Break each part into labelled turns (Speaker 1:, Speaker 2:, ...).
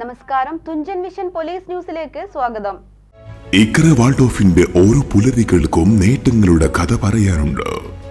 Speaker 1: നമസ്കാരം. Thunchan mission police ന്യൂസിലേക്ക് സ്വാഗതം.
Speaker 2: ഇക്ര വാൾഡോഫിന്റെ ഓരോ പുലരികൾക്കും നേട്ടങ്ങളുടെ കഥ പറയാനുണ്ട്.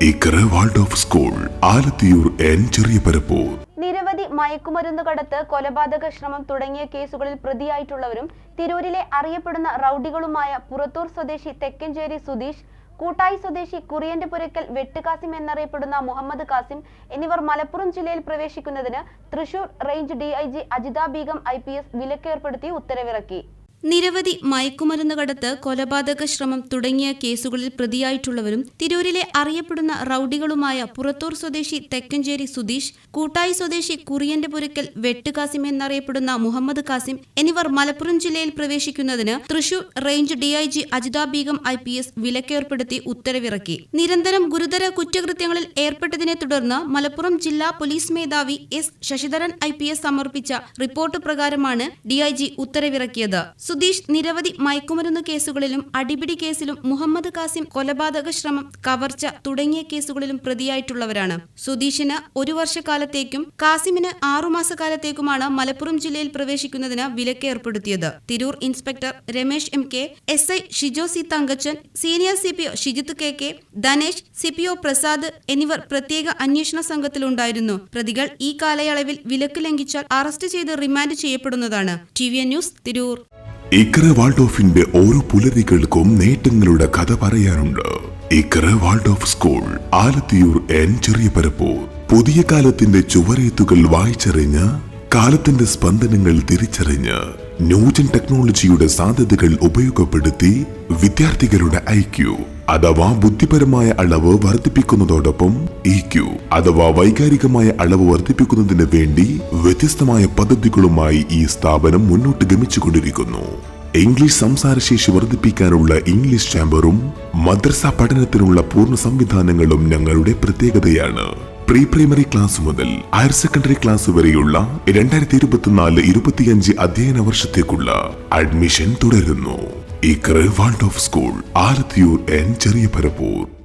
Speaker 2: Iqra Waldorf school Alathiyur N Cheriya Parappur
Speaker 1: നിരവധി മയക്കുമരുന്ന് കടത്ത് കൊലപാതക ശ്രമം തുടങ്ങിയ കേസുകളിൽ പ്രതിയായിട്ടുള്ളവരും തിരൂരിലെ അറിയപ്പെടുന്ന റൌഡികളുമായ പുറത്തൂർ സ്വദേശി തെക്കഞ്ചേരി സുധീഷ് കൂട്ടായി സ്വദേശി കുറിയന്റെ പുരക്കൽ വെട്ടുകാസിം എന്നറിയപ്പെടുന്ന മുഹമ്മദ് കാസിം എന്നിവർ മലപ്പുറം ജില്ലയിൽ പ്രവേശിക്കുന്നതിന് Thrissur range D I G Ajitha Beegum I P S വിലക്കേർപ്പെടുത്തി ഉത്തരവിറക്കി.
Speaker 3: നിരവധി മയക്കുമരുന്ന് കടത്ത് കൊലപാതക ശ്രമം തുടങ്ങിയ കേസുകളിൽ പ്രതിയായിട്ടുള്ളവരും തിരൂരിലെ അറിയപ്പെടുന്ന റൌഡികളുമായ പുറത്തൂർ സ്വദേശി തെക്കഞ്ചേരി സുധീഷ് കൂട്ടായി സ്വദേശി കുറിയന്റെ പുരക്കൽ വെട്ടുകാസിം എന്നറിയപ്പെടുന്ന മുഹമ്മദ് കാസിം എന്നിവർ മലപ്പുറം ജില്ലയിൽ പ്രവേശിക്കുന്നതിന് Thrissur range DIG Ajitha Beegum I P S വിലക്കേർപ്പെടുത്തി ഉത്തരവിറക്കി. നിരന്തരം ഗുരുതര കുറ്റകൃത്യങ്ങളിൽ ഏർപ്പെട്ടതിനെ തുടർന്ന് മലപ്പുറം ജില്ലാ പോലീസ് മേധാവി എസ് ശശിധരൻ ഐ സമർപ്പിച്ച റിപ്പോർട്ട് പ്രകാരമാണ് ഡിഐജി ഉത്തരവിറക്കിയത്. സുധീഷ് നിരവധി മയക്കുമരുന്ന് കേസുകളിലും അടിപിടി കേസിലും മുഹമ്മദ് കാസിം കൊലപാതക ശ്രമം കവർച്ച തുടങ്ങിയ കേസുകളിലും പ്രതിയായിട്ടുള്ളവരാണ്. സുധീഷിന് ഒരു വർഷക്കാലത്തേക്കും കാസിമിന് ആറുമാസക്കാലത്തേക്കുമാണ് മലപ്പുറം ജില്ലയിൽ പ്രവേശിക്കുന്നതിന് വിലക്ക് ഏർപ്പെടുത്തിയത്. Tirur inspector Ramesh M K S I Shijo C Thankachan senior C P O Shijith K K Dhanesh C P O Prasad എന്നിവർ പ്രത്യേക അന്വേഷണ സംഘത്തിലുണ്ടായിരുന്നു. പ്രതികൾ ഈ കാലയളവിൽ വിലക്ക് ലംഘിച്ചാൽ അറസ്റ്റ് ചെയ്ത് remand ചെയ്യപ്പെടുന്നതാണ്. T V news Tirur.
Speaker 2: Iqra വാൾഡോഫിന്റെ ഓരോ പുലരികൾക്കും നേട്ടങ്ങളുടെ കഥ പറയാനുണ്ട്. Ikkara Waldorf school Alathiyur N ചെറിയ പരപ്പൂർ പുതിയ കാലത്തിന്റെ ചുവരേത്തുകൾ വായിച്ചറിഞ്ഞ് കാലത്തിന്റെ സ്പന്ദനങ്ങൾ തിരിച്ചറിഞ്ഞ് ന്യൂജൻ ടെക്നോളജിയുടെ സാധ്യതകൾ ഉപയോഗപ്പെടുത്തി വിദ്യാർത്ഥികളുടെ ഐക്യു അഥവാ ബുദ്ധിപരമായ അളവ് വർദ്ധിപ്പിക്കുന്നതോടൊപ്പം ഇ ക്യു അഥവാ വൈകാരികമായ അളവ് വർദ്ധിപ്പിക്കുന്നതിന് വേണ്ടി വ്യത്യസ്തമായ പദ്ധതികളുമായി ഈ സ്ഥാപനം മുന്നോട്ട് ഗമിച്ചുകൊണ്ടിരിക്കുന്നു. ഇംഗ്ലീഷ് സംസാരശേഷി വർദ്ധിപ്പിക്കാനുള്ള ഇംഗ്ലീഷ് ചാമ്പറും മദ്രസ പഠനത്തിനുള്ള പൂർണ സംവിധാനങ്ങളും ഞങ്ങളുടെ പ്രത്യേകതയാണ്. പ്രീ പ്രൈമറി ക്ലാസ് മുതൽ ഹയർ സെക്കൻഡറി ക്ലാസ് വരെയുള്ള രണ്ടായിരത്തി ഇരുപത്തിനാല് ഇരുപത്തിയഞ്ച് അധ്യയന വർഷത്തേക്കുള്ള അഡ്മിഷൻ തുടരുന്നു. Iqra Waldorf school Alathiyur N Cheriya Parappur